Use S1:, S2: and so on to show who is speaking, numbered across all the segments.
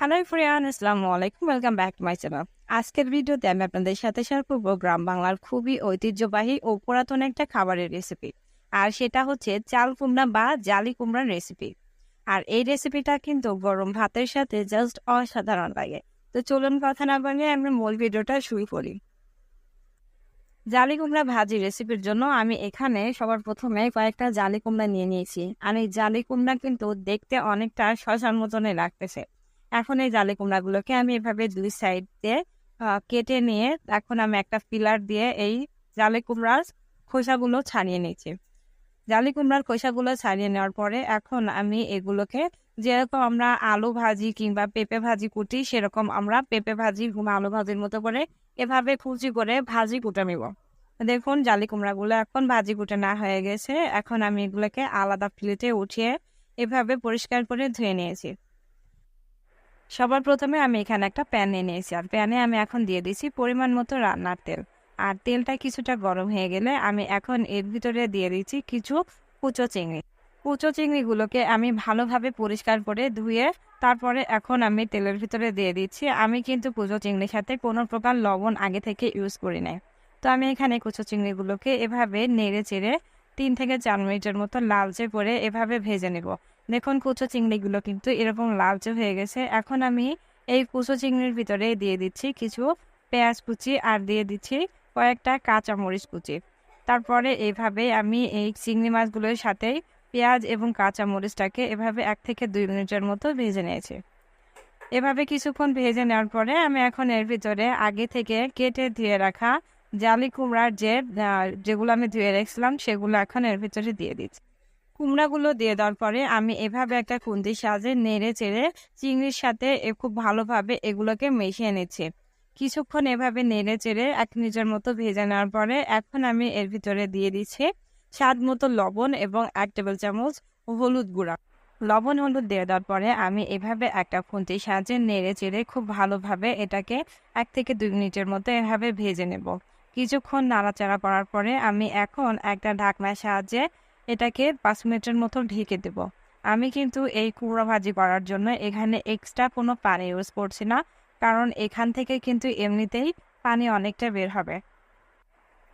S1: Hello ফ্রিয়ান আসসালামু আলাইকুম welcome back to my channel আজকের ভিডিওতে আমি আপনাদের সাথে শেয়ার করব গ্রাম বাংলার খুবই ঐতিহ্যবাহী ও পুরাতন একটা খাবারের রেসিপি আর সেটা হচ্ছে চাল কুমড়া বা জালি কুমড়ার রেসিপি আর এই রেসিপিটা কিন্তু গরম ভাতের সাথে জাস্ট অসাধারণ লাগে। তো চলুন কথা না বানিয়ে আমরা মূল ভিডিওটা শুরু করি। জালি কুমড়া ভাজি রেসিপির জন্য আমি এখানে সবার প্রথমে কয়েকটা জালি কুমড়া নিয়ে নিয়েছি। আর এই জালি কুমড়া কিন্তু দেখতে অনেকটা শশার মতনই লাগতেছে। এখন এই জালি কুমড়াগুলোকে আমি এভাবে দুই সাইড দিয়ে কেটে নিয়ে এখন আমি একটা পিলার দিয়ে এই জালি কুমড়ার খোসাগুলো ছাড়িয়ে নিয়েছি। জালি কুমড়ার খোসাগুলো ছাড়িয়ে নেওয়ার পরে এখন আমি এগুলোকে যেরকম আমরা আলু ভাজি কিংবা পেঁপে ভাজি কুটি, সেরকম আমরা পেঁপে ভাজি কিংবা আলু ভাজির মতো করে এভাবে কুচি করে ভাজি কুটে নিব। দেখুন, জালি কুমড়াগুলো এখন ভাজি কুটে না হয়ে গেছে। এখন আমি এগুলোকে আলাদা প্লেটে উঠিয়ে এভাবে পরিষ্কার করে ধুয়ে নিয়েছি। সবার প্রথমে আমি এখানে একটা প্যান নিয়ে নিয়েছি। আর প্যানে আমি এখন দিয়ে দিয়েছি পরিমাণ মতো রান্নার তেল। আর তেলটা কিছুটা গরম হয়ে গেলে আমি এখন এর ভিতরে দিয়ে দিচ্ছি কিছু কুচো চিংড়ি। কুচো চিংড়িগুলোকে আমি ভালোভাবে পরিষ্কার করে ধুয়ে তারপরে এখন আমি তেলের ভিতরে দিয়ে দিচ্ছি। আমি কিন্তু কুচো চিংড়ির সাথে কোনো প্রকার লবণ আগে থেকে ইউজ করি নাই। তো আমি এখানে কুচো চিংড়িগুলোকে এভাবে নেড়ে চেড়ে তিন থেকে চার মিনিটের মতো লালচে করে এভাবে ভেজে নেব। দেখুন কুচো চিংড়িগুলো কিন্তু এরকম লালচে হয়ে গেছে। এখন আমি এই কুচো চিংড়ির ভিতরে দিয়ে দিচ্ছি কিছু পেঁয়াজ কুচি আর দিয়ে দিচ্ছি কয়েকটা কাঁচা মরিচ কুচি। তারপরে এইভাবে আমি এই চিংড়ি মাছগুলোর সাথেই পেঁয়াজ এবং কাঁচা মরিচটাকে এভাবে এক থেকে দুই মিনিটের মতো ভেজে নিয়েছি। এভাবে কিছুক্ষণ ভেজে নেওয়ার পরে আমি এখন এর ভিতরে আগে থেকে কেটে ধুয়ে রাখা জালি কুমড়ার যে যেগুলো আমি ধুয়ে রেখেছিলাম সেগুলো এখন এর ভিতরে দিয়ে দিচ্ছি। কুমড়াগুলো দিয়ে দেওয়ার পরে আমি এভাবে একটা খুন্তির সাহায্যে নেড়ে চেড়ে চিংড়ির সাথে খুব ভালোভাবে এগুলোকে মিশিয়ে নিচ্ছি। কিছুক্ষণ এভাবে নেড়ে চেড়ে এক নিজের মতো ভেজে নেওয়ার পরে এখন আমি এর ভিতরে দিয়ে দিচ্ছি স্বাদ মতো লবণ এবং এক টেবিল চামচ হলুদ গুঁড়া। লবণ হলুদ দিয়ে দেওয়ার পরে আমি এভাবে একটা খুন্তির সাহায্যে নেড়ে চেড়ে খুব ভালোভাবে এটাকে এক থেকে দুই মিনিটের মতো এভাবে ভেজে নেব। কিছুক্ষণ নাড়াচাড়া করার পরে আমি এখন একটা ঢাকনার সাহায্যে এটাকে পাঁচ মিনিটের মতো ঢেকে দেব। আমি কিন্তু এই কুমড়ো ভাজি করার জন্য এখানে এক্সট্রা কোনো পানি ইউজ করছি না, কারণ এখান থেকে কিন্তু এমনিতেই পানি অনেকটা বের হবে।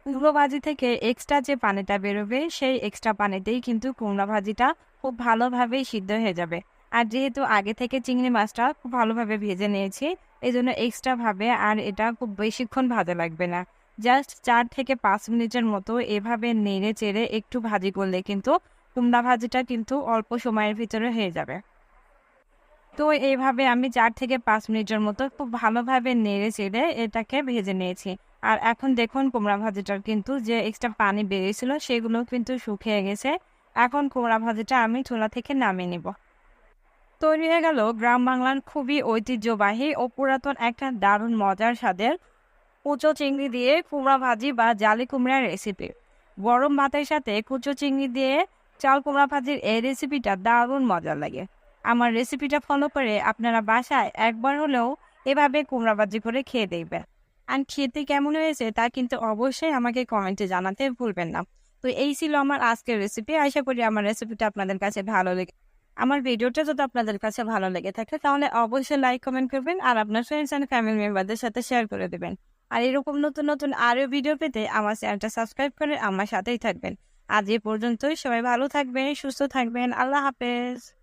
S1: কুমড়ো ভাজি থেকে এক্সট্রা যে পানিটা বেরোবে, সেই এক্সট্রা পানিতেই কিন্তু কুমড়া ভাজিটা খুব ভালোভাবেই সিদ্ধ হয়ে যাবে। আর যেহেতু আগে থেকে চিংড়ি মাছটা খুব ভালোভাবে ভেজে নিয়েছি এই জন্য এক্সট্রাভাবে আর এটা খুব বেশিক্ষণ ভাজা লাগবে না। জাস্ট চার থেকে পাঁচ মিনিটের মতো এভাবে নেড়ে চেড়ে একটু ভাজি করলে কিন্তু কুমড়া ভাজিটা কিন্তু অল্প সময়ের ভিতরে হয়ে যাবে। তো এইভাবে আমি চার থেকে পাঁচ মিনিটের মতো খুব ভালোভাবে নেড়ে চেড়ে এটাকে ভেজে নিয়েছি। আর এখন দেখুন কুমড়া ভাজিটার কিন্তু যে এক্সট্রা পানি বেরিয়েছিল সেগুলো কিন্তু শুকিয়ে গেছে। এখন কুমড়া ভাজিটা আমি চুলা থেকে নামিয়ে নিব। তৈরি হয়ে গেল গ্রাম বাংলার খুবই ঐতিহ্যবাহী ও পুরাতন একটা দারুণ মজার স্বাদের কুচো চিংড়ি দিয়ে কুমড়া ভাজি বা জালি কুমড়ার রেসিপি গরম ভাতের সাথে কুচো চিংড়ি দিয়ে চাল কুমড়া ভাজির এই রেসিপিটা দারুণ মজার লাগে। আমার রেসিপিটা ফলো করে আপনারা বাসায় একবার হলেও এভাবে কুমড়া ভাজি করে খেয়ে দেখবেন। আর খেতে কেমন হয়েছে তা কিন্তু অবশ্যই আমাকে কমেন্টে জানাতে ভুলবেন না। তো এই ছিল আমার আজকের রেসিপি আশা করি আমার রেসিপিটা আপনাদের কাছে ভালো লেগে আমার ভিডিওটা যদি আপনাদের কাছে ভালো লেগে থাকে, তাহলে অবশ্যই লাইক কমেন্ট করবেন আর আপনার ফ্রেন্ডস অ্যান্ড ফ্যামিলি মেম্বারদের সাথে শেয়ার করে দেবেন। আর এরকম নতুন নতুন আরও ভিডিও পেতে আমার চ্যানেলটা সাবস্ক্রাইব করে আমার সাথেই থাকবেন। আজ এ পর্যন্তই। সবাই ভালো থাকবেন, সুস্থ থাকবেন। আল্লাহ হাফেজ।